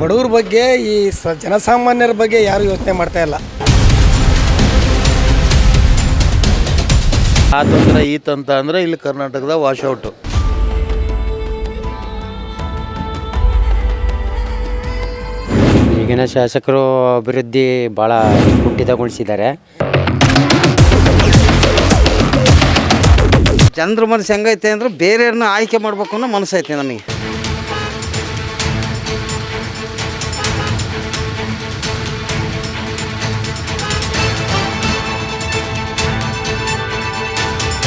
ಬಡವ್ರ ಬಗ್ಗೆ ಈ ಸ ಜನಸಾಮಾನ್ಯರ ಬಗ್ಗೆ ಯಾರು ಯೋಚನೆ ಮಾಡ್ತಾ ಇಲ್ಲ. ಆ ತಂತ್ರ ಈ ತಂತ್ರ ಅಂದರೆ ಇಲ್ಲಿ ಕರ್ನಾಟಕದ ವಾಶೌಟು ಈಗಿನ ಶಾಸಕರು ಅಭಿವೃದ್ಧಿ ಭಾಳ ಕುಂಠಿತಗೊಳಿಸಿದ್ದಾರೆ. ಚಂದ್ರ ಮನಸ್ಸು ಹೆಂಗೈತೆ ಅಂದ್ರೆ ಬೇರೆಯವ್ರನ್ನ ಆಯ್ಕೆ ಮಾಡ್ಬೇಕು ಅನ್ನೋ ಮನಸ್ಸೈತೆ ನನಗೆ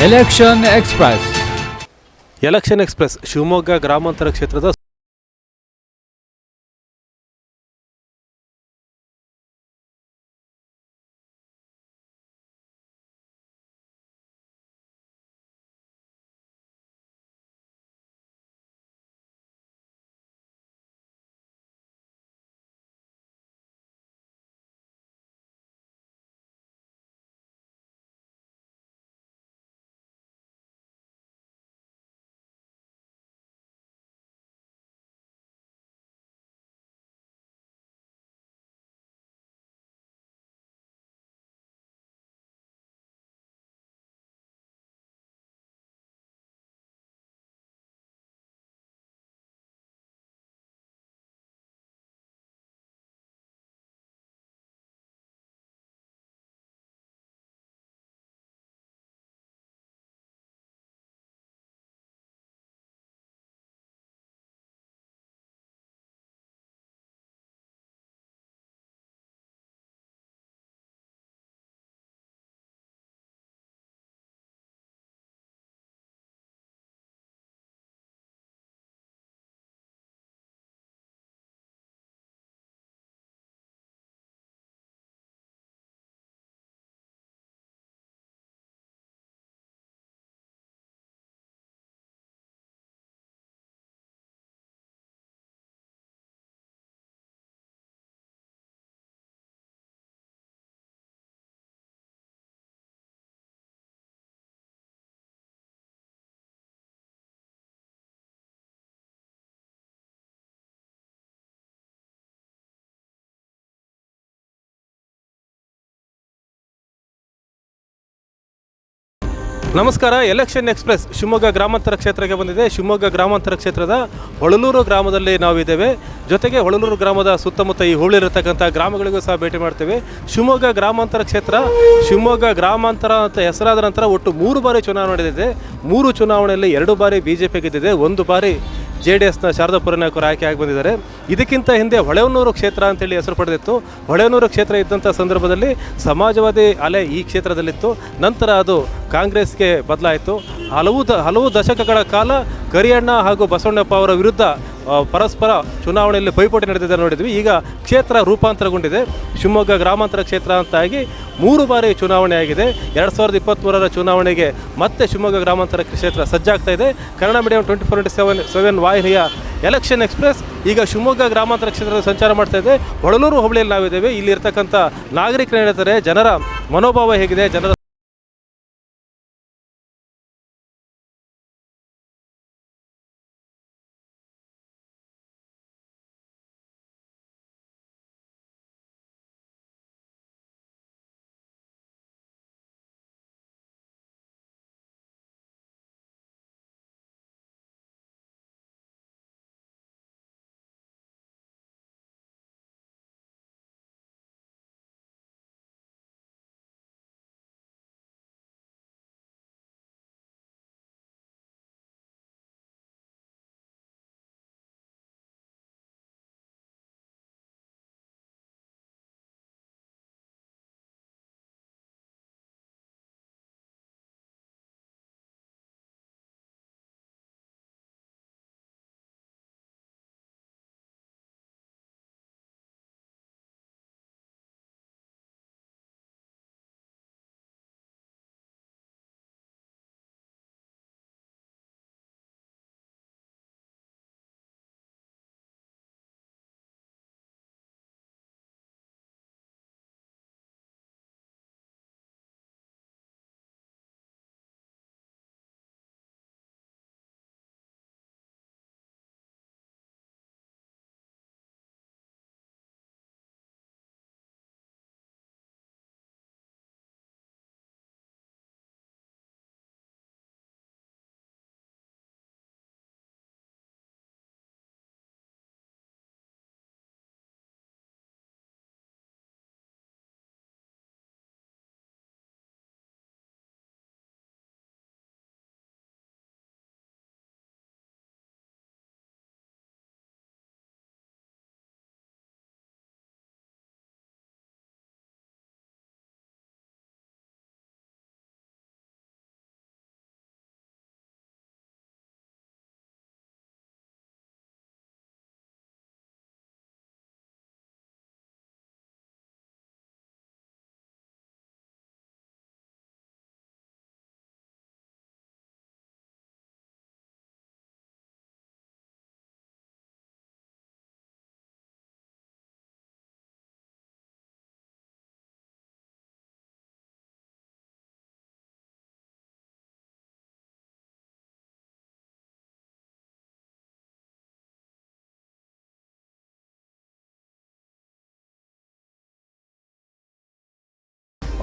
election express election express Shivamogga ಗ್ರಾಮಾಂತರ ಕ್ಷೇತ್ರದ ನಮಸ್ಕಾರ, ಎಲೆಕ್ಷನ್ ಎಕ್ಸ್ಪ್ರೆಸ್, ಶಿವಮೊಗ್ಗ ಗ್ರಾಮಾಂತರ ಕ್ಷೇತ್ರಕ್ಕೆ ಬಂದಿದೆ. ಶಿವಮೊಗ್ಗ ಗ್ರಾಮಾಂತರ ಕ್ಷೇತ್ರದ ಹೊಳಲೂರು ಗ್ರಾಮದಲ್ಲಿ ನಾವಿದ್ದೇವೆ. ಜೊತೆಗೆ ಹೊಳಲೂರು ಗ್ರಾಮದ ಸುತ್ತಮುತ್ತ ಈ ಹೂಳಿರತಕ್ಕಂಥ ಗ್ರಾಮಗಳಿಗೂ ಸಹ ಭೇಟಿ ಮಾಡ್ತೇವೆ. ಶಿವಮೊಗ್ಗ ಗ್ರಾಮಾಂತರ ಕ್ಷೇತ್ರ, ಶಿವಮೊಗ್ಗ ಗ್ರಾಮಾಂತರ ಅಂತ ಹೆಸರಾದ ನಂತರ ಒಟ್ಟು ಮೂರು ಬಾರಿ ಚುನಾವಣೆ ನಡೆದಿದೆ. ಮೂರು ಚುನಾವಣೆಯಲ್ಲಿ ಎರಡು ಬಾರಿ ಬಿ ಜೆ ಗೆದ್ದಿದೆ. ಒಂದು ಬಾರಿ ಜೆ ಡಿ ಎಸ್ನ ಶಾರದಾ ನಾಯಕರು ಆಯ್ಕೆ ಆಗಿ ಬಂದಿದ್ದಾರೆ. ಇದಕ್ಕಿಂತ ಹಿಂದೆ ಹೊಳೆಹೊನ್ನೂರು ಕ್ಷೇತ್ರ ಅಂತೇಳಿ ಹೆಸರು ಪಡೆದಿತ್ತು. ಹೊಳೆಹೊನ್ನೂರು ಕ್ಷೇತ್ರ ಇದ್ದಂಥ ಸಂದರ್ಭದಲ್ಲಿ ಸಮಾಜವಾದಿ ಅಲೆ ಈ ಕ್ಷೇತ್ರದಲ್ಲಿತ್ತು. ನಂತರ ಅದು ಕಾಂಗ್ರೆಸ್ಗೆ ಬದಲಾಯಿತು. ಹಲವು ದ, ಹಲವು ದಶಕಗಳ ಕಾಲ ಕರಿಯಣ್ಣ ಹಾಗೂ ಬಸವಣ್ಣಪ್ಪ ಅವರ ವಿರುದ್ಧ ಪರಸ್ಪರ ಚುನಾವಣೆಯಲ್ಲಿ ಪೈಪೋಟಿ ನಡೆದಿದೆ ನೋಡಿದ್ವಿ. ಈಗ ಕ್ಷೇತ್ರ ರೂಪಾಂತರಗೊಂಡಿದೆ. ಶಿವಮೊಗ್ಗ ಗ್ರಾಮಾಂತರ ಕ್ಷೇತ್ರ ಅಂತಾಗಿ ಮೂರು ಬಾರಿ ಚುನಾವಣೆ ಆಗಿದೆ. ಎರಡು ಸಾವಿರದ ಇಪ್ಪತ್ತ್ಮೂರರ ಚುನಾವಣೆಗೆ ಮತ್ತೆ ಶಿವಮೊಗ್ಗ ಗ್ರಾಮಾಂತರ ಕ್ಷೇತ್ರ ಸಜ್ಜಾಗ್ತಾ ಇದೆ. Kannada medium twenty four into seven seven ವಾಹಿನಿಯ ಎಲೆಕ್ಷನ್ ಎಕ್ಸ್ಪ್ರೆಸ್ ಈಗ ಶಿವಮೊಗ್ಗ ಗ್ರಾಮಾಂತರ ಕ್ಷೇತ್ರದ ಸಂಚಾರ ಮಾಡ್ತಾ ಇದೆ. ಹೊಳಲೂರು ಹೋಬಳಿಯಲ್ಲಿ ನಾವಿದ್ದೇವೆ. ಇಲ್ಲಿರ್ತಕ್ಕಂಥ ನಾಗರಿಕರು ಹೇಳ್ತಾರೆ? ಜನರ ಮನೋಭಾವ ಹೇಗಿದೆ? ಜನರ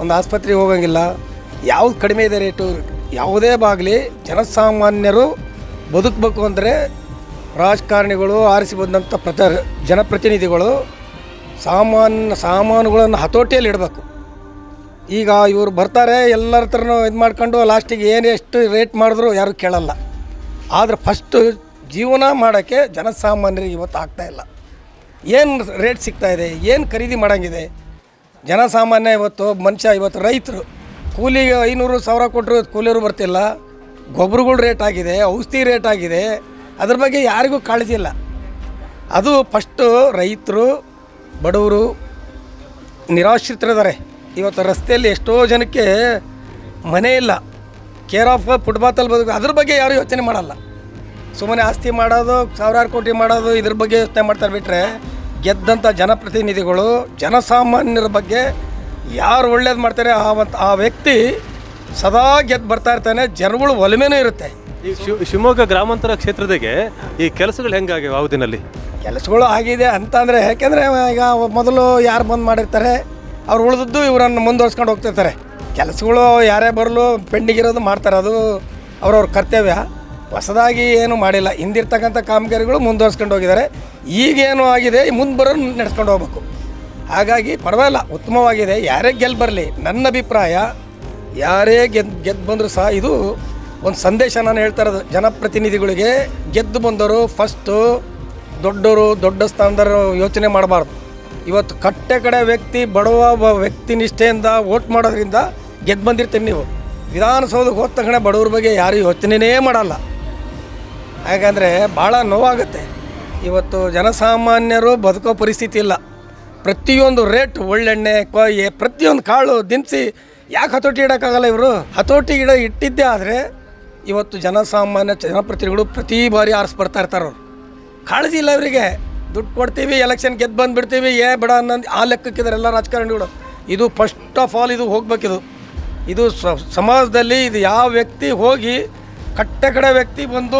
ಒಂದು ಆಸ್ಪತ್ರೆಗೆ ಹೋಗಂಗಿಲ್ಲ. ಯಾವ್ದು ಕಡಿಮೆ ಇದೆ ರೇಟು, ಯಾವುದೇ ಬಾಗಲಿ ಜನಸಾಮಾನ್ಯರು ಬದುಕಬೇಕು ಅಂದರೆ ರಾಜಕಾರಣಿಗಳು ಆರಿಸಿ ಬಂದಂಥ ಪ್ರತ, ಜನಪ್ರತಿನಿಧಿಗಳು ಸಾಮಾನ್ಯ ಸಾಮಾನುಗಳನ್ನು ಹತೋಟಿಯಲ್ಲಿ ಇಡಬೇಕು. ಈಗ ಇವರು ಬರ್ತಾರೆ, ಎಲ್ಲರ ಹತ್ರನೂ ಇದು ಮಾಡ್ಕೊಂಡು ಲಾಸ್ಟಿಗೆ ಏನು ಎಷ್ಟು ರೇಟ್ ಮಾಡಿದ್ರು ಯಾರು ಕೇಳಲ್ಲ. ಆದರೆ ಫಸ್ಟು ಜೀವನ ಮಾಡೋಕ್ಕೆ ಜನಸಾಮಾನ್ಯರಿಗೆ ಇವತ್ತು ಆಗ್ತಾ ಇಲ್ಲ. ಏನು ರೇಟ್ ಸಿಗ್ತಾ ಇದೆ, ಏನು ಖರೀದಿ ಮಾಡೋಂಗಿದೆ ಜನಸಾಮಾನ್ಯ ಇವತ್ತು, ಮನುಷ್ಯ ಇವತ್ತು, ರೈತರು, ಕೂಲಿಗೆ ಐನೂರು ಸಾವಿರ ಕೊಟ್ಟರು ಕೂಲಿಯವರು ಬರ್ತಿಲ್ಲ. ಗೊಬ್ಬರಗಳು ರೇಟ್ ಆಗಿದೆ, ಔಷಧಿ ರೇಟ್ ಆಗಿದೆ. ಅದ್ರ ಬಗ್ಗೆ ಯಾರಿಗೂ ಕಾಳಜಿ ಇಲ್ಲ. ಅದು ಫಸ್ಟು ರೈತರು, ಬಡವರು ನಿರಾಶ್ರಿತರಿದ್ದಾರೆ. ಇವತ್ತು ರಸ್ತೆಯಲ್ಲಿ ಎಷ್ಟೋ ಜನಕ್ಕೆ ಮನೆ ಇಲ್ಲ. ಕೇರ್ ಆಫ್ ಫುಟ್ಬಾತಲ್ಲಿ ಬದುಕು, ಅದ್ರ ಬಗ್ಗೆ ಯಾರೂ ಯೋಚನೆ ಮಾಡಲ್ಲ. ಸುಮ್ಮನೆ ಆಸ್ತಿ ಮಾಡೋದು, ಸಾವಿರಾರು ಕೋಟಿ ಮಾಡೋದು, ಇದ್ರ ಬಗ್ಗೆ ಯೋಚನೆ ಮಾಡ್ತಾರೆ ಬಿಟ್ಟರೆ ಗೆದ್ದಂಥ ಜನಪ್ರತಿನಿಧಿಗಳು ಜನಸಾಮಾನ್ಯರ ಬಗ್ಗೆ ಯಾರು ಒಳ್ಳೇದು ಮಾಡ್ತಾರೆ ಆ ಆ ವ್ಯಕ್ತಿ ಸದಾ ಗೆದ್ದು ಬರ್ತಾ ಇರ್ತಾನೆ ಜನಗಳು ಒಲಮೆನೂ ಇರುತ್ತೆ. ಈ ಶಿ ಶಿವಮೊಗ್ಗ ಗ್ರಾಮಾಂತರ ಕ್ಷೇತ್ರದಾಗೆ ಈ ಕೆಲಸಗಳು ಹೆಂಗಾಗಿವೆ ಅವಧಿನಲ್ಲಿ ಕೆಲಸಗಳು ಆಗಿದೆ ಅಂತಂದರೆ ಯಾಕೆಂದರೆ ಈಗ ಮೊದಲು ಯಾರು ಬಂದು ಮಾಡಿರ್ತಾರೆ ಅವ್ರು ಉಳಿದದ್ದು ಇವರನ್ನು ಮುಂದುವರ್ಸ್ಕೊಂಡು ಹೋಗ್ತಿರ್ತಾರೆ. ಕೆಲಸಗಳು ಯಾರೇ ಬರಲು ಪೆಂಡಿಗಿರೋದು ಮಾಡ್ತಾರೆ ಅದು ಅವ್ರವ್ರ ಕರ್ತವ್ಯ. ಹೊಸದಾಗಿ ಏನು ಮಾಡಿಲ್ಲ. ಹಿಂದಿರ್ತಕ್ಕಂಥ ಕಾಮಗಾರಿಗಳು ಮುಂದುವರ್ಸ್ಕೊಂಡು ಹೋಗಿದ್ದಾರೆ. ಈಗೇನು ಆಗಿದೆ? ಮುಂದೆ ಬರೋರು ನಡೆಸ್ಕೊಂಡು ಹೋಗ್ಬೇಕು. ಹಾಗಾಗಿ ಪರವಾಗಿಲ್ಲ, ಉತ್ತಮವಾಗಿದೆ. ಯಾರೇ ಗೆಲ್ಲ ಬರಲಿ, ನನ್ನ ಅಭಿಪ್ರಾಯ, ಯಾರೇ ಗೆದ್ದು ಗೆದ್ದು ಬಂದರೂ ಸಹ ಇದು ಒಂದು ಸಂದೇಶ ನಾನು ಹೇಳ್ತಾ ಇರೋದು. ಜನಪ್ರತಿನಿಧಿಗಳಿಗೆ ಗೆದ್ದು ಬಂದವರು ಫಸ್ಟು ದೊಡ್ಡವರು, ದೊಡ್ಡ ಸ್ಥಾನದವರು ಯೋಚನೆ ಮಾಡಬಾರ್ದು. ಇವತ್ತು ಕಟ್ಟೆ ಕಡೆ ವ್ಯಕ್ತಿ ಬಡವ ವ್ಯಕ್ತಿ ನಿಷ್ಠೆಯಿಂದ ವೋಟ್ ಮಾಡೋದ್ರಿಂದ ಗೆದ್ದು ಬಂದಿರ್ತೀನಿ ನೀವು. ವಿಧಾನಸೌಧಕ್ಕೆ ಹೋದ ತಕ್ಷಣ ಬಡವ್ರ ಬಗ್ಗೆ ಯಾರು ಯೋಚನೆನೇ ಮಾಡಲ್ಲ. ಯಾಕಂದರೆ ಭಾಳ ನೋವಾಗುತ್ತೆ. ಇವತ್ತು ಜನಸಾಮಾನ್ಯರು ಬದುಕೋ ಪರಿಸ್ಥಿತಿ ಇಲ್ಲ. ಪ್ರತಿಯೊಂದು ರೇಟ್ ಒಳ್ಳೆಣ್ಣೆ, ಕೊಯ್ಯೆ, ಪ್ರತಿಯೊಂದು ಕಾಳು, ದಿನಸಿ ಯಾಕೆ ಹತೋಟಿ ಇಡೋಕ್ಕಾಗಲ್ಲ ಇವರು? ಹತೋಟಿ ಗಿಡ ಇಟ್ಟಿದ್ದೇ ಆದರೆ ಇವತ್ತು ಜನಸಾಮಾನ್ಯ ಜನಪ್ರತಿನಿಧಿಗಳು ಪ್ರತಿ ಬಾರಿ ಆರಿಸ್ಬರ್ತಾ ಇರ್ತಾರೆ ಅವರು. ಕಾಳಜಿ ಇಲ್ಲ ಇವರಿಗೆ. ದುಡ್ಡು ಕೊಡ್ತೀವಿ, ಎಲೆಕ್ಷನ್ ಗೆದ್ದು ಬಂದುಬಿಡ್ತೀವಿ, ಏ ಬಿಡ ಅನ್ನೋದು ಆ ಲೆಕ್ಕಕ್ಕಿದ್ದಾರೆ ಎಲ್ಲ ರಾಜಕಾರಣಿಗಳು. ಇದು ಫಸ್ಟ್ ಆಫ್ ಆಲ್ ಇದು ಹೋಗ್ಬೇಕಿದು. ಇದು ಸಮಾಜದಲ್ಲಿ ಇದು ಯಾವ ವ್ಯಕ್ತಿ ಹೋಗಿ ಕಟ್ಟ ಕಡೆ ವ್ಯಕ್ತಿ ಬಂದು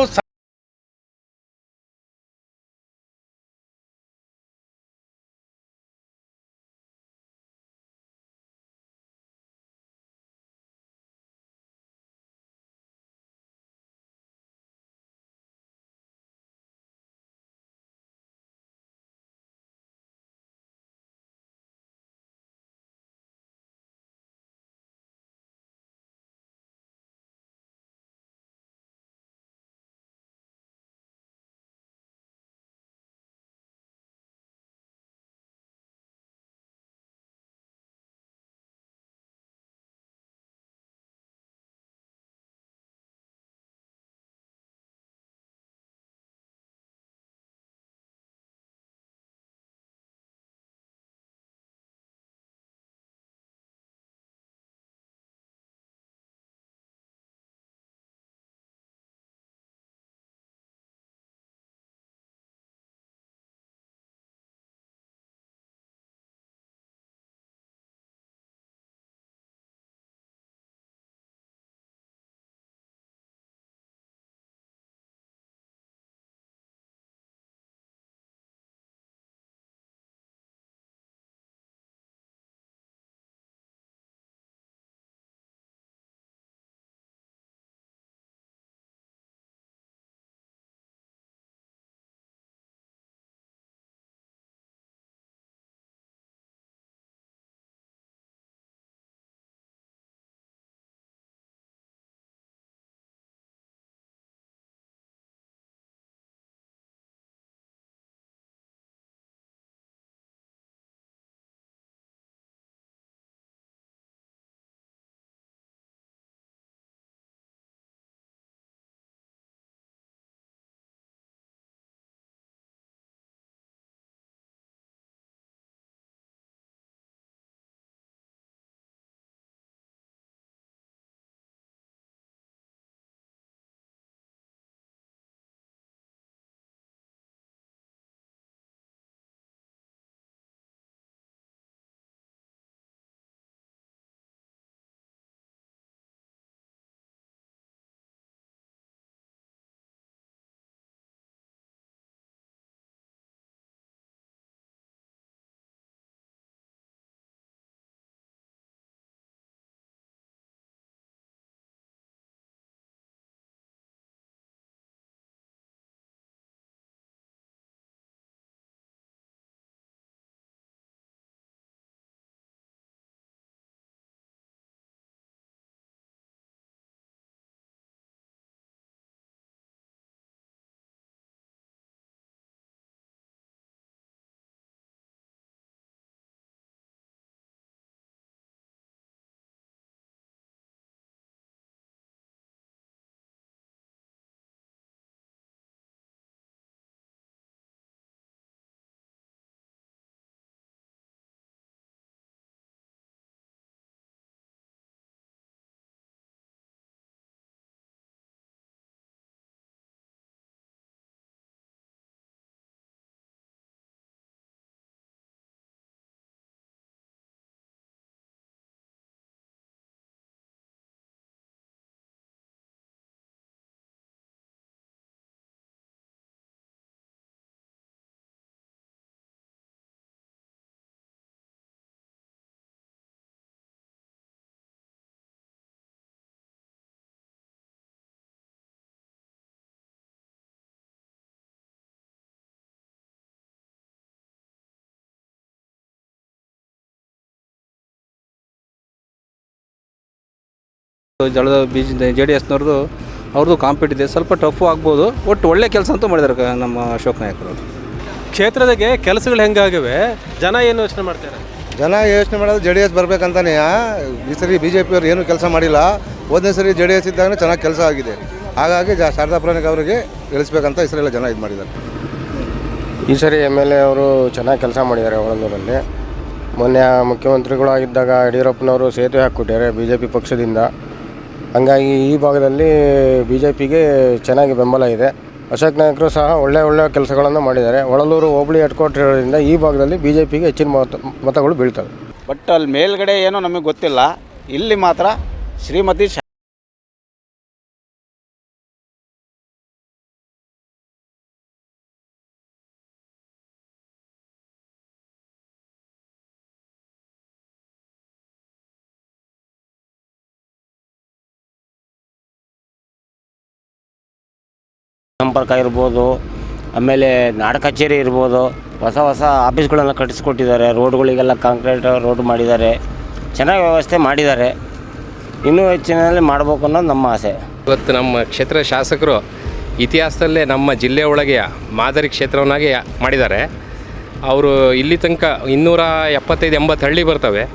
ಜಳದ ಬೀಜ ಜೆ ಡಿ ಎಸ್ನವ್ರದ್ದು ಅವ್ರದ್ದು ಕಾಂಪಿಟ್ ಇದೆ. ಸ್ವಲ್ಪ ಟಫು ಆಗ್ಬೋದು. ಒಟ್ಟು ಒಳ್ಳೆ ಕೆಲಸ ಅಂತೂ ಮಾಡಿದ್ದಾರೆ ನಮ್ಮ ಅಶೋಕ್ ನಾಯಕರು ಕ್ಷೇತ್ರದಾಗೆ ಕೆಲಸಗಳು ಹೆಂಗಾಗಿವೆ? ಜನ ಏನು ಯೋಚನೆ ಮಾಡ್ತಾರೆ? ಜನ ಯೋಚನೆ ಮಾಡೋದು ಜೆ ಡಿ ಎಸ್ ಬರಬೇಕಂತಾನೆ. ಈ ಸರಿ ಬಿ ಜೆ ಪಿಯವ್ರು ಏನೂ ಕೆಲಸ ಮಾಡಿಲ್ಲ. ಒಂದನೇ ಸರಿ ಜೆ ಡಿ ಎಸ್ ಇದ್ದಾಗ ಚೆನ್ನಾಗಿ ಕೆಲಸ ಆಗಿದೆ. ಹಾಗಾಗಿ ಜಾ ಶಾರದಾ ಪ್ರಾಣಿಕ್ ಅವರಿಗೆ ಇಳಿಸ್ಬೇಕಂತ ಈ ಸರಿ ಎಲ್ಲ ಜನ ಇದು ಮಾಡಿದ್ದಾರೆ. ಈ ಸರಿ ಎಂ ಎಲ್ ಎ ಅವರು ಚೆನ್ನಾಗಿ ಕೆಲಸ ಮಾಡಿದ್ದಾರೆ ಹೊಳಂದೂರಲ್ಲಿ ಮೊನ್ನೆ ಮುಖ್ಯಮಂತ್ರಿಗಳಾಗಿದ್ದಾಗ ಯಡಿಯೂರಪ್ಪನವರು ಸೇತುವೆ ಹಾಕ್ಕೊಟ್ಟಿದ್ದಾರೆ ಬಿ ಜೆ ಪಿ ಪಕ್ಷದಿಂದ. ಹಂಗಾಗಿ ಈ ಭಾಗದಲ್ಲಿ ಬಿ ಜೆ ಪಿಗೆ ಚೆನ್ನಾಗಿ ಬೆಂಬಲ ಇದೆ. ಅಶೋಕ್ ನಾಯಕರು ಸಹ ಒಳ್ಳೆ ಒಳ್ಳೆ ಕೆಲಸಗಳನ್ನು ಮಾಡಿದ್ದಾರೆ. ಒಳಲೂರು ಹೋಬಳಿ ಹೆಡ್ಕ್ವಾರ್ಟರ್ಗಳಿಂದ ಕ್ವಾರ್ಟರ್ ಇರೋದ್ರಿಂದ ಈ ಭಾಗದಲ್ಲಿ ಬಿ ಜೆ ಪಿಗೆ ಹೆಚ್ಚಿನ ಮತ ಮತಗಳು ಬೀಳ್ತವೆ. ಬಟ್ ಅಲ್ಲಿ ಮೇಲ್ಗಡೆ ಏನೋ ನಮಗೆ ಗೊತ್ತಿಲ್ಲ. ಇಲ್ಲಿ ಮಾತ್ರ ಶ್ರೀಮತಿ ಸಂಪರ್ಕ ಇರ್ಬೋದು, ಆಮೇಲೆ ನಾಡ ಕಚೇರಿ ಇರ್ಬೋದು, ಹೊಸ ಹೊಸ ಆಫೀಸ್ಗಳನ್ನು ಕಟ್ಟಿಸ್ಕೊಟ್ಟಿದ್ದಾರೆ, ರೋಡ್ಗಳಿಗೆಲ್ಲ ಕಾಂಕ್ರೀಟ್ ರೋಡ್ ಮಾಡಿದ್ದಾರೆ, ಚೆನ್ನಾಗಿ ವ್ಯವಸ್ಥೆ ಮಾಡಿದ್ದಾರೆ. ಇನ್ನೂ ಹೆಚ್ಚಿನಲ್ಲಿ ಮಾಡಬೇಕು ಅನ್ನೋದು ನಮ್ಮ ಆಸೆ. ಇವತ್ತು ನಮ್ಮ ಕ್ಷೇತ್ರ ಶಾಸಕರು ಇತಿಹಾಸದಲ್ಲೇ ನಮ್ಮ ಜಿಲ್ಲೆ ಒಳಗೆ ಮಾದರಿ ಕ್ಷೇತ್ರವನ್ನಾಗಿ ಮಾಡಿದ್ದಾರೆ. ಅವರು ಇಲ್ಲಿ ತನಕ ಇನ್ನೂರ ಎಪ್ಪತ್ತೈದು, ಎಂಬತ್ತು ಹಳ್ಳಿ ಬರ್ತವೆ.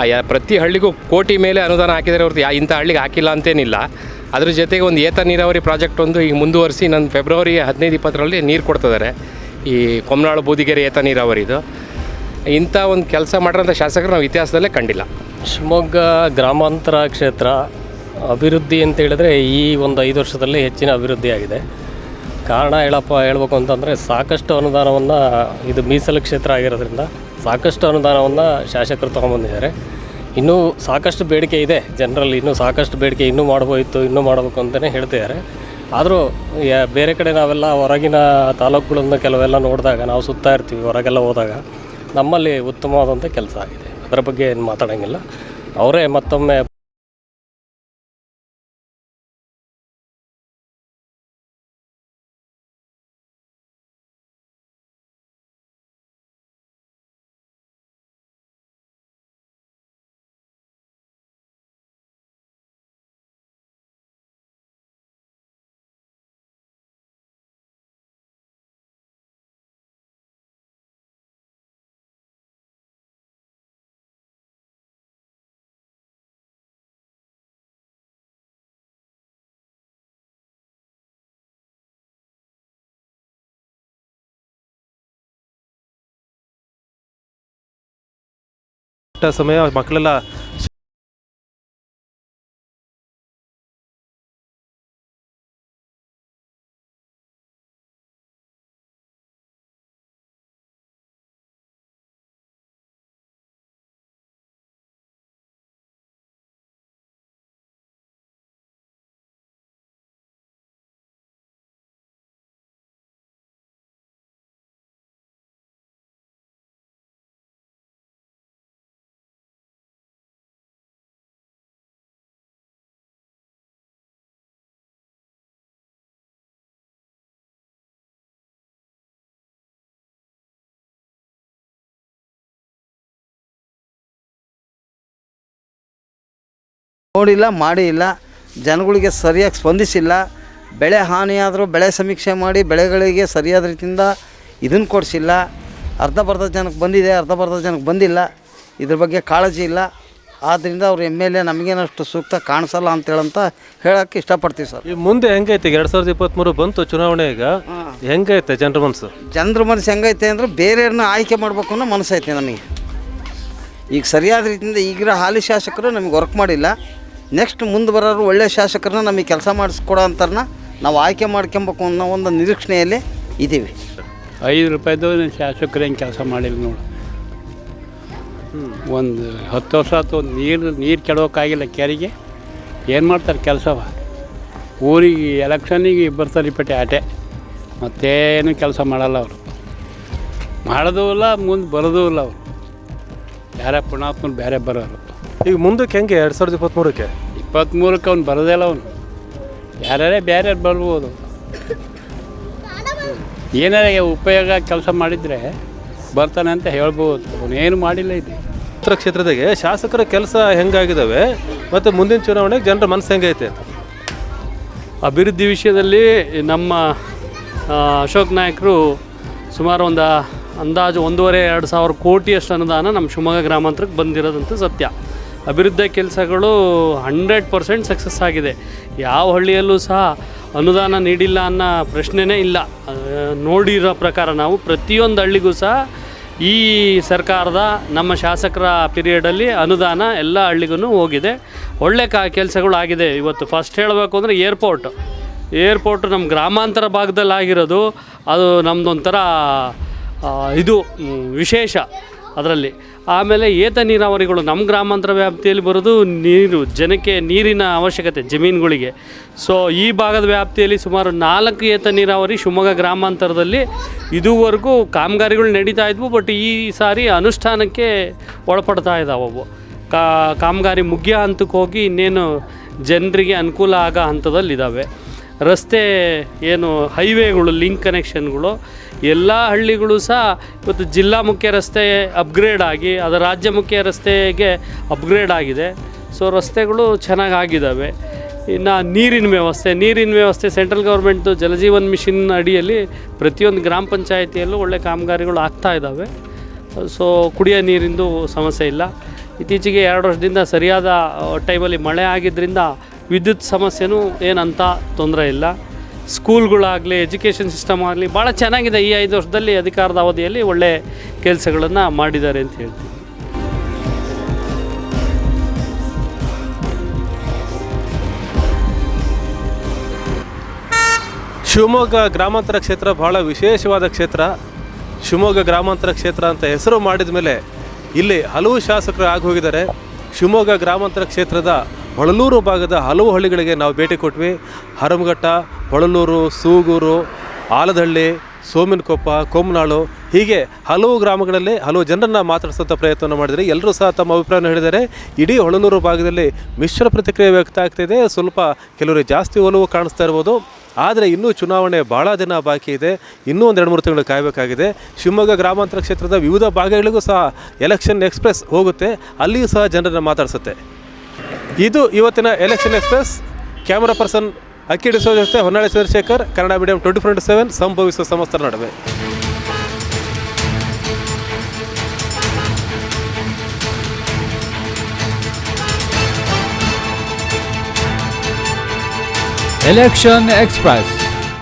ಆ ಪ್ರತಿ ಹಳ್ಳಿಗೂ ಕೋಟಿ ಮೇಲೆ ಅನುದಾನ ಹಾಕಿದರೆ ಹೊರತು ಯಾ, ಇಂಥ ಹಳ್ಳಿಗೆ ಹಾಕಿಲ್ಲ ಅಂತೇನಿಲ್ಲ. ಅದ್ರ ಜೊತೆಗೆ ಒಂದು ಏತ ನೀರಾವರಿ ಪ್ರಾಜೆಕ್ಟ್ ಒಂದು ಈಗ ಮುಂದುವರಿಸಿ ನನ್ನ ಫೆಬ್ರವರಿ ಹದಿನೈದು ಇಪ್ಪತ್ತರಲ್ಲಿ ನೀರು ಕೊಡ್ತಿದ್ದಾರೆ. ಈ ಕೊಮ್ನಾಳು ಬೂದಿಗೆರೆ ಏತ ನೀರಾವರಿದು ಇಂಥ ಒಂದು ಕೆಲಸ ಮಾಡಿರೋಂಥ ಶಾಸಕರು ನಾವು ಇತಿಹಾಸದಲ್ಲೇ ಕಂಡಿಲ್ಲ. ಶಿವಮೊಗ್ಗ ಗ್ರಾಮಾಂತರ ಕ್ಷೇತ್ರ ಅಭಿವೃದ್ಧಿ ಅಂತ ಹೇಳಿದ್ರೆ ಈ ಒಂದು ಐದು ವರ್ಷದಲ್ಲಿ ಹೆಚ್ಚಿನ ಅಭಿವೃದ್ಧಿ ಆಗಿದೆ. ಕಾರಣ ಹೇಳಪ್ಪ, ಹೇಳ್ಬೇಕು ಅಂತಂದರೆ ಸಾಕಷ್ಟು ಅನುದಾನವನ್ನು ಇದು ಮೀಸಲು ಕ್ಷೇತ್ರ ಆಗಿರೋದ್ರಿಂದ ಸಾಕಷ್ಟು ಅನುದಾನವನ್ನು ಶಾಸಕರು ತೊಗೊಂಬಂದಿದ್ದಾರೆ. ಇನ್ನೂ ಸಾಕಷ್ಟು ಬೇಡಿಕೆ ಇದೆ. ಜನರಲ್ಲಿ ಇನ್ನೂ ಸಾಕಷ್ಟು ಬೇಡಿಕೆ ಇನ್ನೂ ಮಾಡ್ಬೋಯಿತ್ತು ಇನ್ನೂ ಮಾಡಬೇಕು ಅಂತಲೇ ಹೇಳ್ತಿದ್ದಾರೆ ಆದರೂ ಬೇರೆ ಕಡೆ ನಾವೆಲ್ಲ ಹೊರಗಿನ ತಾಲೂಕುಗಳನ್ನು ಕೆಲವೆಲ್ಲ ನೋಡಿದಾಗ, ನಾವು ಸುತ್ತಾ ಇರ್ತೀವಿ ಹೊರಗೆಲ್ಲ ಹೋದಾಗ, ನಮ್ಮಲ್ಲಿ ಉತ್ತಮವಾದಂಥ ಕೆಲಸ ಆಗಿದೆ. ಅದರ ಬಗ್ಗೆ ಏನು ಮಾತಾಡೋಂಗಿಲ್ಲ. ಅವರೇ ಮತ್ತೊಮ್ಮೆ ಸಮಯ ಮಕ್ಕಳೆಲ್ಲ ನೋಡಿಲ್ಲ ಮಾಡಿ ಇಲ್ಲ ಜನಗಳಿಗೆ ಸರಿಯಾಗಿ ಸ್ಪಂದಿಸಿಲ್ಲ. ಬೆಳೆ ಹಾನಿಯಾದರೂ ಬೆಳೆ ಸಮೀಕ್ಷೆ ಮಾಡಿ ಬೆಳೆಗಳಿಗೆ ಸರಿಯಾದ ರೀತಿಯಿಂದ ಇದನ್ನು ಕೊಡಿಸಿಲ್ಲ. ಅರ್ಧ ಬರ್ಧ ಜನಕ್ಕೆ ಬಂದಿದೆ ಅರ್ಧ ಬರ್ಧ ಜನಕ್ಕೆ ಬಂದಿಲ್ಲ. ಇದ್ರ ಬಗ್ಗೆ ಕಾಳಜಿ ಇಲ್ಲ. ಆದ್ದರಿಂದ ಅವ್ರು ಎಂ ಎಲ್ ಎ ನಮಗೇನಷ್ಟು ಸೂಕ್ತ ಕಾಣಿಸಲ್ಲ ಅಂತೇಳಂತ ಹೇಳೋಕ್ಕೆ ಇಷ್ಟಪಡ್ತೀವಿ ಸರ್. ಈ ಮುಂದೆ ಹೆಂಗೈತೆ? ಈಗ ಎರಡು ಸಾವಿರದ ಇಪ್ಪತ್ತ್ಮೂರು ಬಂತು ಚುನಾವಣೆ ಈಗ. ಹೆಂಗೈತೆ ಜನರ ಮನಸ್ಸು ಜನರ ಮನಸ್ಸು ಹೆಂಗೈತೆ ಅಂದರೆ ಬೇರೆಯವ್ರನ್ನ ಆಯ್ಕೆ ಮಾಡಬೇಕು ಅನ್ನೋ ಮನಸ್ಸೈತೆ ನಮಗೆ. ಈಗ ಸರಿಯಾದ ರೀತಿಯಿಂದ ಈಗಿರೋ ಹಾಲಿ ಶಾಸಕರು ನಮಗೆ ವರ್ಕ್ ಮಾಡಿಲ್ಲ. ನೆಕ್ಸ್ಟ್ ಮುಂದೆ ಬರೋರು ಒಳ್ಳೆಯ ಶಾಸಕರನ್ನ ನಮಗೆ ಕೆಲಸ ಮಾಡಿಸ್ಕೊಡೋ ಅಂತಾರನ್ನ ನಾವು ಆಯ್ಕೆ ಮಾಡ್ಕೊಬೇಕು ಅನ್ನೋ ಒಂದು ನಿರೀಕ್ಷಣೆಯಲ್ಲಿ ಇದ್ದೀವಿ. ಐದು ರೂಪಾಯಿದು ಶಾಸಕರು ಹೆಂಗೆ ಕೆಲಸ ಮಾಡಿಲ್ಲ ನೋಡು. ಒಂದು ಹತ್ತು ವರ್ಷ ಆಯ್ತು ನೀರು ನೀರು ಕೆಡೋಕ್ಕಾಗಿಲ್ಲ ಕೆರೆಗೆ. ಏನು ಮಾಡ್ತಾರೆ ಕೆಲಸವ? ಊರಿಗೆ ಎಲೆಕ್ಷನಿಗೆ ಬರ್ತಾರೆ ಇಪ್ಪಟ್ಟೆ ಆಟೆ. ಮತ್ತೇನು ಕೆಲಸ ಮಾಡಲ್ಲ ಅವರು. ಮಾಡೋದೂ ಇಲ್ಲ, ಮುಂದೆ ಬರೋದೂ ಇಲ್ಲ ಅವರು. ಯಾರೇ ಪುಣಾತ್ಮರು ಬೇರೆ ಬರೋರು. ಈಗ ಮುಂದಕ್ಕೆ ಹೆಂಗೆ ಎರಡು ಸಾವಿರದ ಇಪ್ಪತ್ತ್ಮೂರಕ್ಕೆ? ಇಪ್ಪತ್ತ್ಮೂರಕ್ಕೆ ಅವ್ನು ಬರೋದೇ ಇಲ್ಲ ಅವನು. ಯಾರೇ ಬೇರೆ ಬರ್ಬೋದು. ಏನಾರ ಉಪಯೋಗ ಕೆಲಸ ಮಾಡಿದರೆ ಬರ್ತಾನೆ ಅಂತ ಹೇಳ್ಬೋದು. ಅವನೇನು ಮಾಡಿಲ್ಲ ಇದೆ ಉತ್ತರ ಕ್ಷೇತ್ರದಾಗೆ ಶಾಸಕರ ಕೆಲಸ ಹೆಂಗಾಗಿದ್ದಾವೆ ಮತ್ತು ಮುಂದಿನ ಚುನಾವಣೆಗೆ ಜನರ ಮನಸ್ಸು ಹೆಂಗೈತೆ? ಅಂತ ಅಭಿವೃದ್ಧಿ ವಿಷಯದಲ್ಲಿ ನಮ್ಮ ಅಶೋಕ್ ನಾಯಕರು ಸುಮಾರು ಒಂದು ಅಂದಾಜು ಒಂದೂವರೆ ಎರಡು ಸಾವಿರ ಕೋಟಿಯಷ್ಟು ಅನುದಾನ ನಮ್ಮ ಶಿವಮೊಗ್ಗ ಗ್ರಾಮಾಂತರಕ್ಕೆ ಬಂದಿರೋದಂತೂ ಸತ್ಯ. ಅಭಿವೃದ್ಧಿ ಕೆಲಸಗಳು ಹಂಡ್ರೆಡ್ ಪರ್ಸೆಂಟ್ ಸಕ್ಸಸ್ ಆಗಿದೆ. ಯಾವ ಹಳ್ಳಿಯಲ್ಲೂ ಸಹ ಅನುದಾನ ನೀಡಿಲ್ಲ ಅನ್ನೋ ಪ್ರಶ್ನೆನೇ ಇಲ್ಲ. ನೋಡಿರೋ ಪ್ರಕಾರ ನಾವು ಪ್ರತಿಯೊಂದು ಹಳ್ಳಿಗೂ ಸಹ ಈ ಸರ್ಕಾರದ, ನಮ್ಮ ಶಾಸಕರ ಪೀರಿಯಡಲ್ಲಿ ಅನುದಾನ ಎಲ್ಲ ಹಳ್ಳಿಗೂ ಹೋಗಿದೆ. ಒಳ್ಳೆ ಕಾ, ಕೆಲಸಗಳು ಆಗಿದೆ ಇವತ್ತು. ಫಸ್ಟ್ ಹೇಳಬೇಕು ಅಂದರೆ ಏರ್ಪೋರ್ಟ್ ಏರ್ಪೋರ್ಟ್ ನಮ್ಮ ಗ್ರಾಮಾಂತರ ಭಾಗದಲ್ಲಿ ಆಗಿರೋದು, ಅದು ನಮ್ಮದೊಂಥರ ಇದು ವಿಶೇಷ ಅದರಲ್ಲಿ. ಆಮೇಲೆ ಏತ ನೀರಾವರಿಗಳು ನಮ್ಮ ಗ್ರಾಮಾಂತರ ವ್ಯಾಪ್ತಿಯಲ್ಲಿ ಬರೋದು ನೀರು, ಜನಕ್ಕೆ ನೀರಿನ ಅವಶ್ಯಕತೆ ಜಮೀನುಗಳಿಗೆ. ಸೊ ಈ ಭಾಗದ ವ್ಯಾಪ್ತಿಯಲ್ಲಿ ಸುಮಾರು ನಾಲ್ಕು ಏತ ನೀರಾವರಿ ಶಿವಮೊಗ್ಗ ಗ್ರಾಮಾಂತರದಲ್ಲಿ ಇದುವರೆಗೂ ಕಾಮಗಾರಿಗಳು ನಡೀತಾ ಇದ್ವು ಬಟ್ ಈ ಸಾರಿ ಅನುಷ್ಠಾನಕ್ಕೆ ಒಳಪಡ್ತಾ ಇದ್ದಾವೆ ಅವು ಕಾ, ಕಾಮಗಾರಿ ಮುಖ್ಯ ಹಂತಕ್ಕೆ ಹೋಗಿ ಇನ್ನೇನು ಜನರಿಗೆ ಅನುಕೂಲ ಆಗೋ ಹಂತದಲ್ಲಿದ್ದಾವೆ ರಸ್ತೆ ಏನು ಹೈವೇಗಳು, ಲಿಂಕ್ ಕನೆಕ್ಷನ್ಗಳು ಎಲ್ಲ ಹಳ್ಳಿಗಳು ಸಹ ಇವತ್ತು ಜಿಲ್ಲಾ ಮುಖ್ಯ ರಸ್ತೆ ಅಪ್ಗ್ರೇಡ್ ಆಗಿ ಅದು ರಾಜ್ಯ ಮುಖ್ಯ ರಸ್ತೆಗೆ ಅಪ್ಗ್ರೇಡ್ ಆಗಿದೆ. ಸೊ ರಸ್ತೆಗಳು ಚೆನ್ನಾಗಿ ಆಗಿದ್ದಾವೆ ಇನ್ನು ನೀರಿನ ವ್ಯವಸ್ಥೆ ನೀರಿನ ವ್ಯವಸ್ಥೆ ಸೆಂಟ್ರಲ್ ಗೌರ್ಮೆಂಟ್ದು ಜಲಜೀವನ್ ಮಿಷನ್ ಅಡಿಯಲ್ಲಿ ಪ್ರತಿಯೊಂದು ಗ್ರಾಮ ಪಂಚಾಯಿತಿಯಲ್ಲೂ ಒಳ್ಳೆ ಕಾಮಗಾರಿಗಳು ಆಗ್ತಾ ಇದ್ದಾವೆ ಸೊ ಕುಡಿಯೋ ನೀರಿಂದು ಸಮಸ್ಯೆ ಇಲ್ಲ. ಇತ್ತೀಚೆಗೆ ಎರಡು ವರ್ಷದಿಂದ ಸರಿಯಾದ ಟೈಮಲ್ಲಿ ಮಳೆ ಆಗಿದ್ದರಿಂದ ವಿದ್ಯುತ್ ಸಮಸ್ಯೆನೂ ಏನಂತ ತೊಂದರೆ ಇಲ್ಲ. ಸ್ಕೂಲ್ಗಳಾಗಲಿ, ಎಜುಕೇಷನ್ ಸಿಸ್ಟಮ್ ಆಗಲಿ, ಭಾಳ ಚೆನ್ನಾಗಿದೆ ಈ ಐದು ವರ್ಷದಲ್ಲಿ ಅಧಿಕಾರದ ಅವಧಿಯಲ್ಲಿ ಒಳ್ಳೆ ಕೆಲಸಗಳನ್ನು ಮಾಡಿದ್ದಾರೆ ಅಂತ ಹೇಳ್ತೀನಿ. ಶಿವಮೊಗ್ಗ ಗ್ರಾಮಾಂತರ ಕ್ಷೇತ್ರ ಭಾಳ ವಿಶೇಷವಾದ ಕ್ಷೇತ್ರ. ಶಿವಮೊಗ್ಗ ಗ್ರಾಮಾಂತರ ಕ್ಷೇತ್ರ ಅಂತ ಹೆಸರು ಮಾಡಿದ ಮೇಲೆ ಇಲ್ಲಿ ಹಲವು ಶಾಸಕರು ಆಗಿ ಹೋಗಿದ್ದಾರೆ. ಶಿವಮೊಗ್ಗ ಗ್ರಾಮಾಂತರ ಕ್ಷೇತ್ರದ ಹೊಳಲೂರು ಭಾಗದ ಹಲವು ಹಳ್ಳಿಗಳಿಗೆ ನಾವು ಭೇಟಿ ಕೊಟ್ವಿ. ಹರಮಘಟ್ಟ, ಹೊಳಲೂರು, ಸೂಗೂರು, ಆಲದಹಳ್ಳಿ, ಸೋಮಿನಕೊಪ್ಪ ಕೊಮ್ಮನಾಳು ಹೀಗೆ ಹಲವು ಗ್ರಾಮಗಳಲ್ಲಿ ಹಲವು ಜನರನ್ನು ಮಾತಾಡಿಸುವಂಥ ಪ್ರಯತ್ನ ಮಾಡಿದರೆ ಎಲ್ಲರೂ ಸಹ ತಮ್ಮ ಅಭಿಪ್ರಾಯವನ್ನು ಹೇಳಿದರೆ ಇಡೀ ಹೊಳಲೂರು ಭಾಗದಲ್ಲಿ ಮಿಶ್ರ ಪ್ರತಿಕ್ರಿಯೆ ವ್ಯಕ್ತ ಆಗ್ತಿದೆ ಸ್ವಲ್ಪ ಕೆಲವರಿಗೆ ಜಾಸ್ತಿ ಒಲವು ಕಾಣಿಸ್ತಾ ಇರ್ಬೋದು. ಆದರೆ ಇನ್ನೂ ಚುನಾವಣೆ ಭಾಳ ದಿನ ಬಾಕಿ ಇದೆ. ಇನ್ನೂ ಒಂದು ಎರಡು ಮೂರು ತಿಂಗಳು ಕಾಯಬೇಕಾಗಿದೆ. ಶಿವಮೊಗ್ಗ ಗ್ರಾಮಾಂತರ ಕ್ಷೇತ್ರದ ವಿವಿಧ ಭಾಗಗಳಿಗೂ ಸಹ ಎಲೆಕ್ಷನ್ ಎಕ್ಸ್ಪ್ರೆಸ್ ಹೋಗುತ್ತೆ. ಅಲ್ಲಿಯೂ ಸಹ ಜನರನ್ನು ಮಾತಾಡಿಸುತ್ತೆ. ಇದು ಇವತ್ತಿನ ಎಲೆಕ್ಷನ್ ಎಕ್ಸ್ಪ್ರೆಸ್ ಕ್ಯಾಮರಾ ಪರ್ಸನ್ ಅಕ್ಕಿ ಡಿಸೋ ಜೊತೆ Honnali Chandrashekhar, Kannada medium twenty four seven ಸಂಭವಿಸುವ ಸಮಸ್ತರ ನಡುವೆ ಎಲೆಕ್ಷನ್ Express.